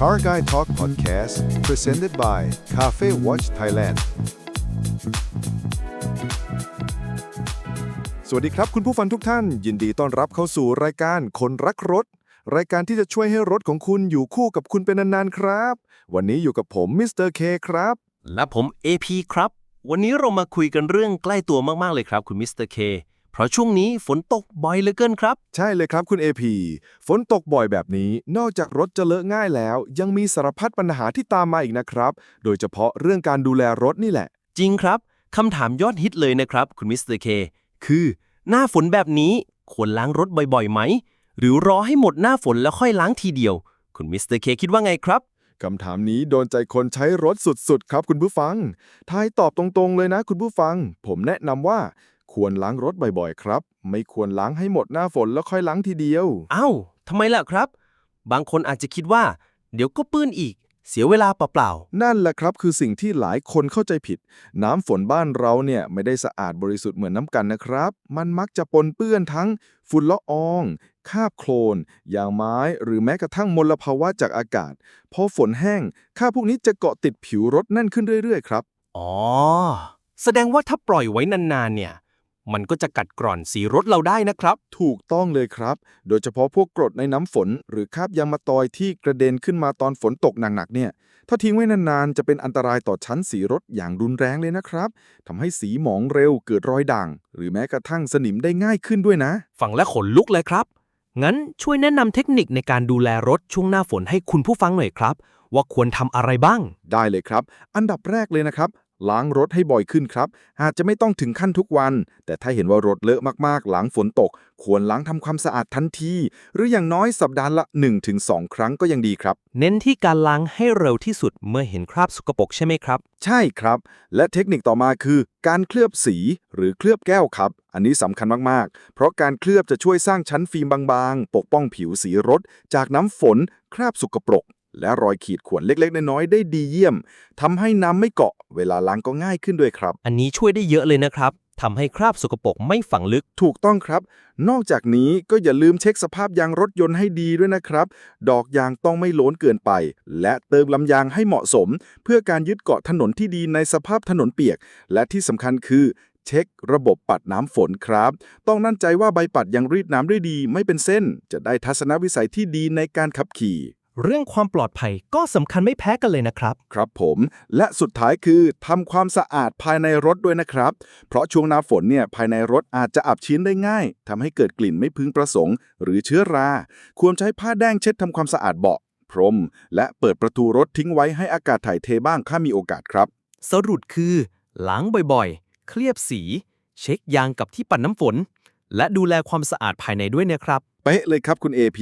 Car Guy Talk Podcast presented by Cafe Watch Thailand สวัสดีครับคุณผู้ฟังทุกท่าน ยินดีต้อนรับเข้าสู่รายการคนรักรถ รายการที่จะช่วยให้รถของคุณอยู่คู่กับคุณเป็นนานๆครับ วันนี้อยู่กับผมมิสเตอร์เคครับ และผม AP ครับ วันนี้เรามาคุยกันเรื่องใกล้ตัวมากๆเลยครับ คุณมิสเตอร์เค เพราะช่วงนี้ฝนตกบ่อยเหลือเกินครับ ใช่เลยครับคุณ AP ฝนตกบ่อยแบบนี้ นอกจากรถจะเลอะง่ายแล้ว ยังมีสารพัดปัญหาที่ตามมาอีกนะครับ โดยเฉพาะเรื่องการดูแลรถนี่แหละ จริงครับคำถามยอดฮิตเลยนะครับ คุณมิสเตอร์เคคือ หน้าฝนแบบนี้ควรล้างรถบ่อยๆไหม หรือรอให้หมดหน้าฝนแล้วค่อยล้างทีเดียว คุณมิสเตอร์เคคิดว่าไงครับคำถามนี้โดนใจคนใช้รถสุดๆ ครับคุณผู้ฟังทายตอบตรงๆเลยนะคุณผู้ฟัง ผมแนะนำว่า ควรล้างรถบ่อยๆ ครับ ไม่ควรล้างให้หมดหน้าฝนแล้วค่อยล้างทีเดียวเอ้าทำไมล่ะครับ บางคนอาจจะคิดว่า เดี๋ยวก็ปื้นอีก เสียเวลาเปล่านั่นแหละครับคือสิ่งที่หลายคนเข้าใจผิด น้ำฝนบ้านเราเนี่ยไม่ได้สะอาดบริสุทธิ์เหมือนน้ำกันนะครับ มันมักจะปนเปื้อนทั้งฝุ่นละออง คราบโคลนยางไม้หรือแม้กระทั่งมลภาวะจากอากาศพอฝนแห้งคราบพวกนี้จะเกาะติดผิวรถแน่นขึ้นเรื่อยๆ ครับ ๆ อ๋อ แสดงว่าถ้าปล่อยไว้นานๆ เนี่ย มันก็จะกัดกร่อนสีรถเราได้นะครับ ถูกต้องเลยครับ โดยเฉพาะพวกกรดในน้ำฝน หรือคราบยางมะตอยที่กระเด็นขึ้นมาตอนฝนตกหนักๆเนี่ย ถ้าทิ้งไว้นานๆ จะเป็นอันตรายต่อชั้นสีรถอย่างรุนแรงเลยนะครับ ทำให้สีหมองเร็วเกิดรอยด่าง หรือแม้กระทั่งสนิมได้ง่ายขึ้นด้วยนะ ฟังและขนลุกเลยครับ งั้นช่วยแนะนำเทคนิคในการดูแลรถช่วงหน้าฝนให้คุณผู้ฟังหน่อยครับ ว่าควรทำอะไรบ้าง ได้เลยครับ อันดับแรกเลยนะครับ ล้างรถให้บ่อยขึ้นครับ อาจจะไม่ต้องถึงขั้นทุกวัน แต่ถ้าเห็นว่ารถเลอะมากๆ หลังฝนตก ควรล้างทำความสะอาดทันที หรืออย่างน้อยสัปดาห์ละ 1-2 ครั้งก็ยังดีครับ เน้นที่การล้างให้เร็วที่สุดเมื่อเห็นคราบสกปรกใช่ไหมครับ ใช่ครับ และเทคนิคต่อมาคือ การเคลือบสีหรือเคลือบแก้วครับ อันนี้สำคัญมากๆ เพราะการเคลือบจะช่วยสร้างชั้นฟิล์มบางๆ ปกป้องผิวสีรถ จากน้ำฝน คราบสกปรก และรอยขีดข่วนเล็กๆ น้อยๆ ได้ดีเยี่ยม ทำให้น้ำไม่เกาะ เวลาล้างก็ง่ายขึ้นด้วยครับ อันนี้ช่วยได้เยอะเลยนะครับทำให้คราบสกปรกไม่ฝังลึก ถูกต้องครับ นอกจากนี้ก็อย่าลืมเช็คสภาพยางรถยนต์ให้ดีด้วยนะครับ ดอกยางต้องไม่โล้นเกินไป และเติมลำยางให้เหมาะสม เพื่อการยึดเกาะถนนที่ดีในสภาพถนนเปียก และที่สำคัญคือเช็คระบบปัดน้ำฝนครับ ต้องมั่นใจว่าใบปัดยังรีดน้ำได้ดี ไม่เป็นเส้น จะได้ทัศนวิสัยที่ดีในการขับขี่ เรื่องความปลอดภัยก็สำคัญไม่แพ้กันเลยนะครับ ครับผม และสุดท้ายคือทำความสะอาดภายในรถด้วยนะครับ เพราะช่วงหน้าฝนเนี่ยภายในรถอาจจะอับชื้นได้ง่ายทำให้เกิดกลิ่นไม่พึงประสงค์ หรือเชื้อรา ควรใช้ผ้าแดงเช็ดทำความสะอาดเบาะพรม และเปิดประตูรถทิ้งไว้ให้อากาศถ่ายเทบ้างถ้ามีโอกาสครับ สรุปคือล้างบ่อยๆ เคลือบสี เช็คยางกับที่ปัดน้ำฝน และดูแลความสะอาดภายในด้วยนะครับ เป๊ะเลยครับคุณ AP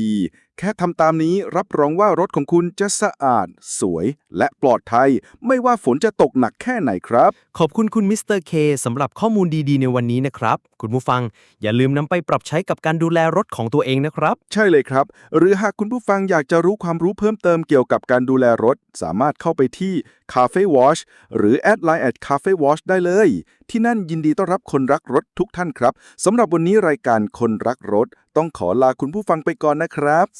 แค่ทำตามนี้รับรองว่ารถของคุณจะสะอาด สวย และปลอดภัย ไม่ว่าฝนจะตกหนักแค่ไหนครับ ขอบคุณคุณมิสเตอร์เคสำหรับข้อมูลดีๆ ในวันนี้นะครับ คุณผู้ฟังอย่าลืมนำไปปรับใช้กับการดูแลรถของตัวเองนะครับ ใช่เลยครับ หรือหากคุณผู้ฟังอยากจะรู้ความรู้เพิ่มเติมเกี่ยวกับการดูแลรถ สามารถเข้าไปที่ Cafe Wash หรือแอดไลน์ at Cafe Wash ได้เลย ที่นั่นยินดีต้อนรับคนรักรถทุกท่านครับสำหรับวันนี้รายการคนรักรถ ต้องขอลาคุณผู้ฟังไปก่อนนะครับ